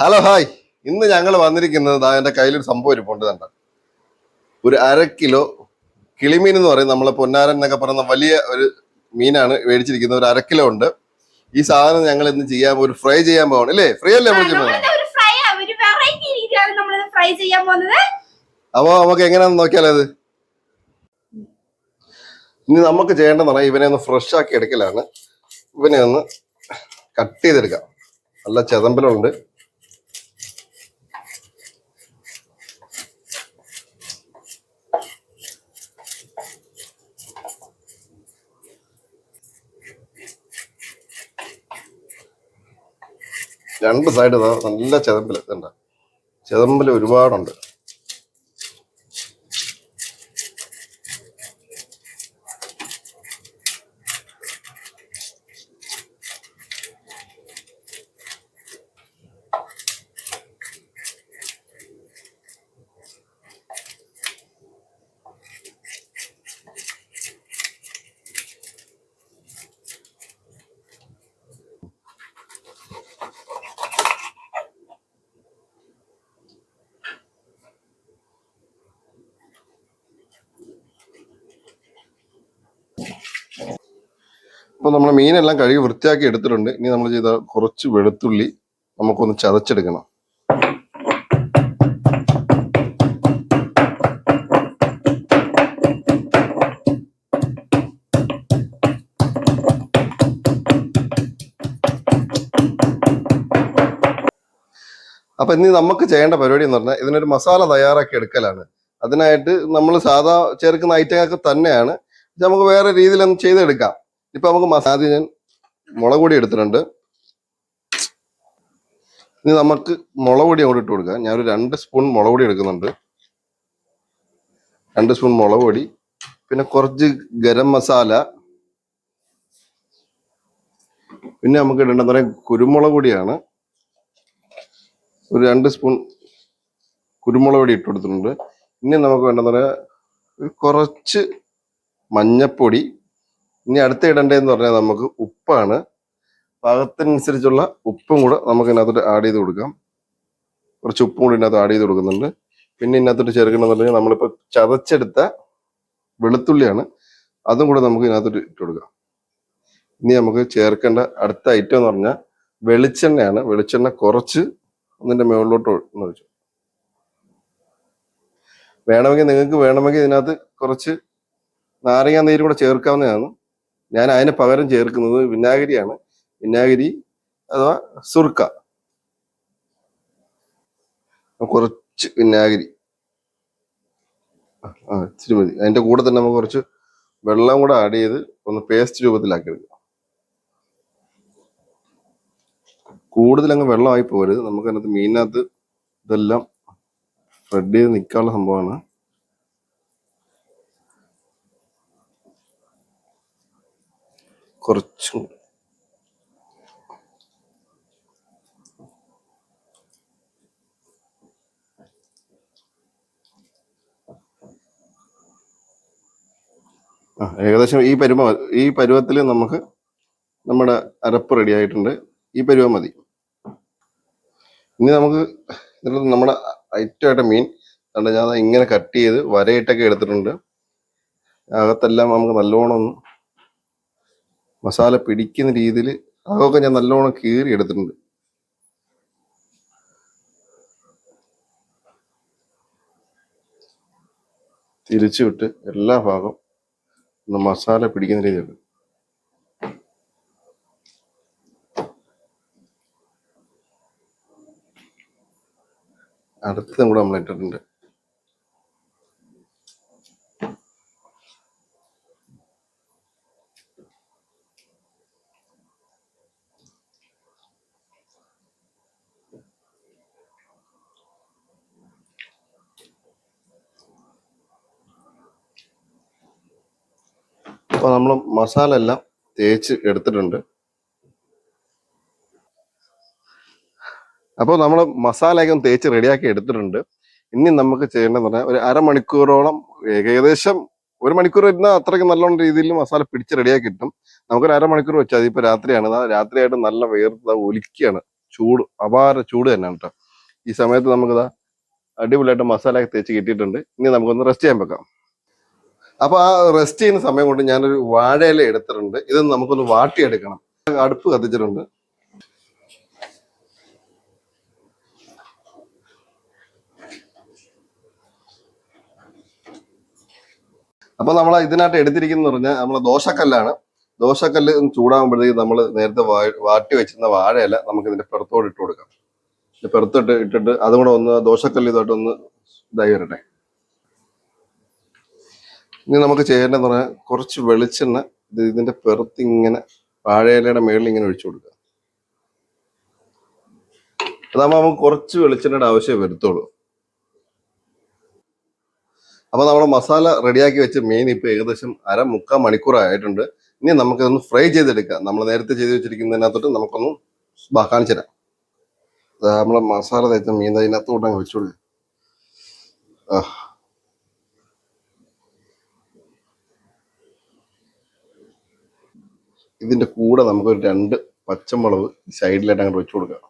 Hello hi ഇന്ന് ഞങ്ങൾ വന്നിരിക്കുന്നത് എന്റെ കയ്യിലൊരു സംഭവം ഇരിപ്പുണ്ട് കണ്ട? ഒരു അര കിലോ കിളിമീൻ എന്ന് പറയും. നമ്മളെ പൊന്നാരൻ എന്നൊക്കെ പറയുന്ന വലിയ ഒരു മീനാണ് മേടിച്ചിരിക്കുന്നത്. ഒരു അര കിലോ ഉണ്ട്. ഈ സാധനം ഞങ്ങൾ ഇന്ന് ചെയ്യാൻ ഒരു ഫ്രൈ ചെയ്യാൻ പോകണം അല്ലേ ഫ്രൈ അല്ലേ ഫ്രൈ ചെയ്യാൻ പോകുന്നത് അപ്പോൾ നമുക്ക് എങ്ങനെയാന്ന് നോക്കിയാലോ അത്? ഇനി നമുക്ക് ചെയ്യേണ്ടതെന്ന് പറഞ്ഞാൽ ഇവനെ ഒന്ന് ഫ്രഷ് ആക്കി എടുക്കലാണ്. ഇവനെ ഒന്ന് കട്ട് ചെയ്തെടുക്കാം. നല്ല ചെതമ്പലുണ്ട്. രണ്ട് സൈഡ് നല്ല ചെതമ്പൽ ഇതുണ്ട് ചെതമ്പൽ ഒരുപാടുണ്ട്. ഇപ്പൊ നമ്മൾ മീനെല്ലാം കഴുകി വൃത്തിയാക്കി എടുത്തിട്ടുണ്ട്. ഇനി നമ്മൾ ചെയ്ത കുറച്ച് വെളുത്തുള്ളി നമുക്കൊന്ന് ചതച്ചെടുക്കണം. അപ്പൊ ഇനി നമുക്ക് ചെയ്യേണ്ട പരിപാടി എന്ന് പറഞ്ഞാൽ ഇതിനൊരു മസാല തയ്യാറാക്കി എടുക്കലാണ്. അതിനായിട്ട് നമ്മൾ സാധാ ചേർക്കുന്ന ഐറ്റങ്ങളൊക്കെ തന്നെയാണ് നമുക്ക് വേറെ രീതിയിൽ ഒന്ന് ചെയ്തെടുക്കാം. ഇപ്പൊ നമുക്ക് മസാദി ഞാൻ മുളക് പൊടി എടുത്തിട്ടുണ്ട്. ഇനി നമുക്ക് മുളക് പൊടി അങ്ങോട്ട് ഇട്ട് കൊടുക്കാം. ഞാനൊരു രണ്ട് സ്പൂൺ മുളക് പൊടി എടുക്കുന്നുണ്ട്. രണ്ട് സ്പൂൺ മുളക് പിന്നെ കുറച്ച് ഗരം മസാല. പിന്നെ നമുക്ക് ഇടേണ്ടത് പറയാം കുരുമുളക് പൊടിയാണ്. ഒരു രണ്ട് സ്പൂൺ കുരുമുളക് പൊടി ഇട്ട് കൊടുത്തിട്ടുണ്ട്. ഇനി നമുക്ക് വേണ്ടെന്ന് പറയാ കുറച്ച് മഞ്ഞപ്പൊടി. ഇനി അടുത്ത ഇടേണ്ടതെന്ന് പറഞ്ഞാൽ നമുക്ക് ഉപ്പാണ്. പാകത്തിനനുസരിച്ചുള്ള ഉപ്പും കൂടെ നമുക്ക് ഇതിനകത്തോട്ട് ആഡ് ചെയ്ത് കൊടുക്കാം. കുറച്ച് ഉപ്പും കൂടി ഇതിനകത്ത് ആഡ് ചെയ്ത് കൊടുക്കുന്നുണ്ട്. പിന്നെ ഇതിനകത്തോട്ട് ചേർക്കണമെന്ന് പറഞ്ഞാൽ നമ്മളിപ്പോൾ ചതച്ചെടുത്ത വെളുത്തുള്ളിയാണ്. അതും കൂടെ നമുക്ക് ഇതിനകത്തോട്ട് ഇട്ട് കൊടുക്കാം. ഇനി നമുക്ക് ചേർക്കേണ്ട അടുത്ത ഐറ്റം എന്ന് പറഞ്ഞാൽ വെളിച്ചെണ്ണയാണ്. വെളിച്ചെണ്ണ കുറച്ച് ഒന്നിന്റെ മുകളിലോട്ട് എന്ന് വെച്ചു വേണമെങ്കിൽ നിങ്ങൾക്ക് വേണമെങ്കിൽ ഇതിനകത്ത് കുറച്ച് നാരങ്ങ നീര് കൂടെ ചേർക്കാവുന്നതാണ്. ഞാൻ അതിന് പകരം ചേർക്കുന്നത് വിനാഗിരിയാണ്. വിനാഗിരി അഥവാ സുർക്ക. കുറച്ച് വിനാഗിരി. ആ, ഇച്ചിരി മതി. അതിന്റെ കൂടെ തന്നെ നമുക്ക് കുറച്ച് വെള്ളം കൂടെ ആഡ് ചെയ്ത് ഒന്ന് പേസ്റ്റ് രൂപത്തിലാക്കി എടുക്കാം. കൂടുതൽ അങ്ങ് വെള്ളമായി പോരുത് നമുക്ക് അതിനകത്ത് മീനിനകത്ത് ഇതെല്ലാം സ്പ്രെഡ് ചെയ്ത് നിൽക്കാനുള്ള സംഭവമാണ്. കുറച്ചും ആ ഏകദേശം ഈ പരുവ ഈ പരുവത്തിൽ നമുക്ക് നമ്മുടെ അരപ്പ് റെഡി ആയിട്ടുണ്ട്. ഈ പരുവം മതി. ഇനി നമുക്ക് നമ്മുടെ ഐറ്റമായിട്ട് മീൻ കണ്ട ഞാൻ ഇങ്ങനെ കട്ട് ചെയ്ത് വരയിട്ടൊക്കെ എടുത്തിട്ടുണ്ട്. അകത്തെല്ലാം നമുക്ക് നല്ലോണം മസാല പിടിക്കുന്ന രീതിയിൽ അതൊക്കെ ഞാൻ നല്ലോണം കീറി എടുത്തിട്ടുണ്ട്. തിരിച്ചു വിട്ട് എല്ലാ ഭാഗവും ഒന്ന് മസാല പിടിക്കുന്ന രീതിയിൽ അടുത്തതും കൂടെ നമ്മൾ ഇട്ടിട്ടുണ്ട്. അപ്പൊ നമ്മൾ മസാല എല്ലാം തേച്ച് എടുത്തിട്ടുണ്ട്. അപ്പോൾ നമ്മൾ മസാലയൊക്കെ തേച്ച് റെഡിയാക്കി എടുത്തിട്ടുണ്ട്. ഇനി നമുക്ക് ചെയ്യേണ്ടതെന്ന് പറഞ്ഞാൽ ഒരു അരമണിക്കൂറോളം ഏകദേശം ഒരു മണിക്കൂർ ഇരുന്നാൽ അത്രയ്ക്ക് നല്ലോണം രീതിയിൽ മസാല പിടിച്ച് റെഡിയാക്കി കിട്ടും. നമുക്കൊരു അരമണിക്കൂർ വെച്ചാൽ അതിപ്പോൾ രാത്രിയാണ്. രാത്രിയായിട്ട് നല്ല വേർത്ത് ഒലിക്കുകയാണ്. ചൂട് അപാര ചൂട് തന്നെയാണ് കേട്ടോ. ഈ സമയത്ത് നമുക്കിതാ അടിപൊളിയായിട്ട് മസാല ഒക്കെ തേച്ച് കിട്ടിയിട്ടുണ്ട്. ഇനി നമുക്കൊന്ന് റെസ്റ്റ് ചെയ്യാൻ വെക്കാം. അപ്പൊ ആ റെസ്റ്റ് ചെയ്യുന്ന സമയം കൊണ്ട് ഞാനൊരു വാഴയില എടുത്തിട്ടുണ്ട്. ഇത് നമുക്കൊന്ന് വാട്ടിയെടുക്കണം. അടുപ്പ് കത്തിച്ചിട്ടുണ്ട്. അപ്പൊ നമ്മൾ ഇതിനകത്ത് എടുത്തിരിക്കുന്ന പറഞ്ഞാൽ നമ്മളെ ദോശക്കല്ലാണ്. ദോശക്കല്ല് ചൂടാകുമ്പോഴത്തേക്ക് നമ്മൾ നേരത്തെ വാട്ടി വെച്ചിരുന്ന വാഴയില നമുക്ക് ഇതിന്റെ പുറത്തോട് ഇട്ട് കൊടുക്കാം. പുറത്തോട്ട് ഇട്ടിട്ട് അതും കൂടെ ഒന്ന് ദോശക്കല്ല് ഇതായിട്ട് ഒന്ന് ഇതായി വരട്ടെ. ഇനി നമുക്ക് ചെയ്യേണ്ടതെന്ന് പറഞ്ഞാൽ കുറച്ച് വെളിച്ചെണ്ണ ഇത് ഇതിന്റെ പുറത്ത് ഇങ്ങനെ വാഴയിലയുടെ മേളിൽ ഇങ്ങനെ ഒഴിച്ചു കൊടുക്കുക. അതാകുമ്പോൾ നമുക്ക് കുറച്ച് വെളിച്ചെണ്ണയുടെ ആവശ്യമേ വരുത്തുള്ളൂ. അപ്പൊ നമ്മുടെ മസാല റെഡിയാക്കി വെച്ച് മീൻ ഇപ്പൊ ഏകദേശം അര മുക്കാൽ മണിക്കൂറായിട്ടുണ്ട് ഇനി നമുക്കിതൊന്ന് ഫ്രൈ ചെയ്തെടുക്കാം. നമ്മൾ നേരത്തെ ചെയ്ത് വെച്ചിരിക്കുന്നതിനകത്തോട്ട് നമുക്കൊന്ന് കാണിച്ചു തരാം. നമ്മളെ മസാല തേച്ച മീൻ അതിനകത്തോട്ട് അങ്ങ് വെച്ചു കൊടുക്കുക ആ. ഇതിന്റെ കൂടെ നമുക്കൊരു രണ്ട് പച്ചമുളക് സൈഡിലായിട്ട് അങ്ങോട്ട് വെച്ചു കൊടുക്കാം.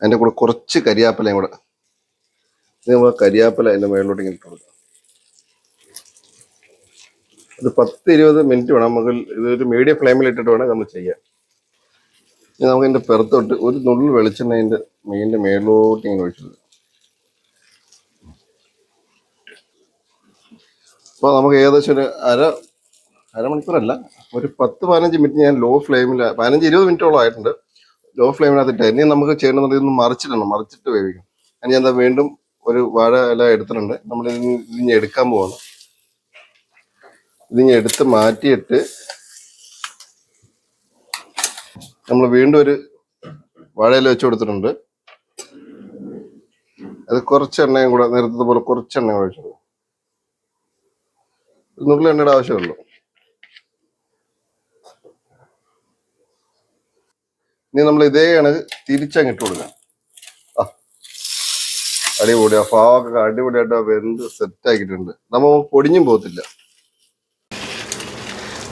അതിന്റെ കൂടെ കുറച്ച് കരിയാപ്പിലയും കൂടെ ഇത് നമ്മൾ കരിയാപ്പില അതിന്റെ മേളിലോട്ട് ഇങ്ങനെ ഇട്ട് കൊടുക്കാം. ഇത് പത്ത് ഇരുപത് മിനിറ്റ് വേണം. നമുക്ക് ഇതൊരു മീഡിയം ഫ്ലെയിമിൽ ഇട്ടിട്ട് വേണം നമ്മൾ ചെയ്യാൻ. ഇനി നമുക്ക് ഇതിന്റെ പുറത്തോട്ട് ഒരു നുള്ളിൽ വെളിച്ചെണ്ണ അതിന്റെ മീനിന്റെ മേളിലോട്ട് ഇങ്ങനെ ഒഴിച്ചത് അപ്പോൾ നമുക്ക് ഏകദേശം ഒരു അര അരമണിക്കൂറല്ല. ഒരു പത്ത് പതിനഞ്ച് മിനിറ്റ് ഞാൻ ലോ ഫ്ലെയിമിൽ പതിനഞ്ച് ഇരുപത് മിനിറ്റോളം ആയിട്ടുണ്ട്. ലോ ഫ്ലെയിമിനകത്തിട്ട് ഇനി നമുക്ക് ചെയ്യണമെന്നുണ്ടെങ്കിൽ ഇതൊന്ന് മറിച്ചിടണം മറിച്ചിട്ട് വേവിക്കണം. അതിന് ഞാൻ വീണ്ടും ഒരു വാഴ ഇല എടുത്തിട്ടുണ്ട്. നമ്മൾ ഇതിഞ്ഞ് എടുക്കാൻ പോവാണ്. ഇതിഞ്ഞ് എടുത്ത് മാറ്റിയിട്ട് നമ്മൾ വീണ്ടും ഒരു വാഴയില വെച്ച് കൊടുത്തിട്ടുണ്ട്. അത് കുറച്ച് എണ്ണയും കൂടെ നേരത്തെ പോലെ കുറച്ച് എണ്ണ ഒഴിച്ചത് നുള്ളിൽ എണ്ണയുടെ ആവശ്യമുള്ളൂ ഇനി നമ്മൾ ഇതേ കണക്ക് തിരിച്ചങ്ങ് ഇട്ട് കൊടുക്കാം. ആ. അടിപൊളി. ആ ഭാഗമൊക്കെ അടിപൊളിയായിട്ട് വെന്ത് സെറ്റ് ആക്കിയിട്ടുണ്ട്. നമ്മൾ പൊടിഞ്ഞും പോകത്തില്ല.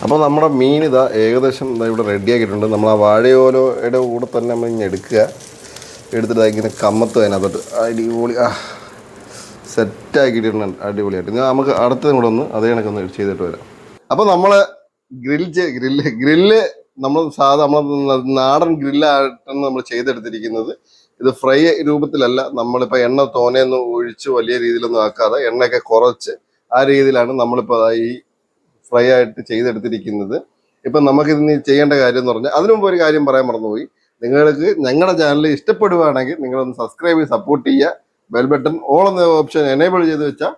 അപ്പോൾ നമ്മുടെ മീൻ ഇതാ ഏകദേശം ഇതാ ഇവിടെ റെഡി ആക്കിയിട്ടുണ്ട്. നമ്മൾ ആ വാഴയോലയുടെ കൂടെ തന്നെ നമ്മൾ ഇങ്ങനെ എടുക്കുക. എടുത്തിട്ട് ഇങ്ങനെ കമ്മത്ത് അതിനകത്തോട്ട്. അടിപൊളി. ആ. സെറ്റ് ആക്കിയിട്ടുണ്ട്. അടിപൊളിയായിട്ട്. ഇനി നമുക്ക് അടുത്തതും കൂടെ ഒന്ന് അതേ കണക്കൊന്ന് ചെയ്തിട്ട് വരാം. അപ്പോൾ നമ്മൾ ഗ്രിൽ ഗ്രില്ല് ഗ്രില്ല് നമ്മൾ സാധാ നമ്മൾ നാടൻ ഗ്രില്ലായിട്ടാണ് നമ്മൾ ചെയ്തെടുത്തിരിക്കുന്നത്. ഇത് ഫ്രൈ രൂപത്തിലല്ല. നമ്മളിപ്പോൾ എണ്ണ തോനെയൊന്നും ഒഴിച്ച് വലിയ രീതിയിലൊന്നും ആക്കാതെ എണ്ണയൊക്കെ കുറച്ച് ആ രീതിയിലാണ് നമ്മളിപ്പോൾ ഈ ഫ്രൈ ആയിട്ട് ചെയ്തെടുത്തിരിക്കുന്നത്. ഇപ്പം നമുക്കിതിന് ചെയ്യേണ്ട കാര്യം എന്ന് പറഞ്ഞാൽ അതിനു മുമ്പ് ഒരു കാര്യം പറയാൻ മറന്നുപോയി. നിങ്ങൾക്ക് ഞങ്ങളുടെ ചാനൽ ഇഷ്ടപ്പെടുവാണെങ്കിൽ നിങ്ങളൊന്ന് സബ്സ്ക്രൈബ് ചെയ്ത് സപ്പോർട്ട് ചെയ്യുക. ബെൽ ബട്ടൺ ഓൾ എന്ന ഓപ്ഷൻ എനേബിൾ ചെയ്ത് വെച്ചാൽ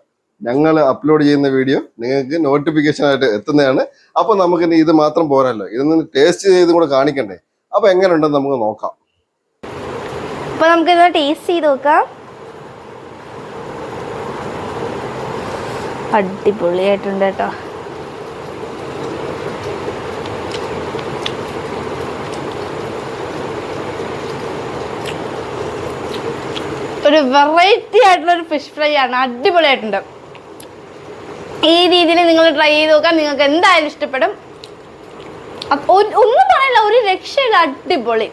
ഞങ്ങൾ അപ്ലോഡ് ചെയ്യുന്ന വീഡിയോ നിങ്ങൾക്ക് നോട്ടിഫിക്കേഷൻ ആയിട്ട് എത്തുന്നതാണ്. അപ്പോൾ നമുക്ക് ഇത് മാത്രം പോരല്ലോ. ഇതൊന്ന് ടേസ്റ്റ് ചെയ്തും കൂടെ കാണിക്കണ്ടേ? അപ്പോൾ എങ്ങനെയുണ്ടെന്ന് നമുക്ക് നോക്കാം. അപ്പൊ നമുക്കിത് ടേസ്റ്റ് ചെയ്ത് നോക്കാം. അടിപൊളിയായിട്ടുണ്ട് കേട്ടോ. ഒരു വെറൈറ്റി ആയിട്ടുള്ള ഒരു ഫിഷ് ഫ്രൈ ആണ്. അടിപൊളിയായിട്ടുണ്ട്. ഈ രീതിയിൽ നിങ്ങൾ ട്രൈ ചെയ്ത് നോക്കാം നിങ്ങൾക്ക് എന്തായാലും ഇഷ്ടപ്പെടും. ഒന്നും പറയില്ല ഒരു രക്ഷയില്ല അടിപൊളി.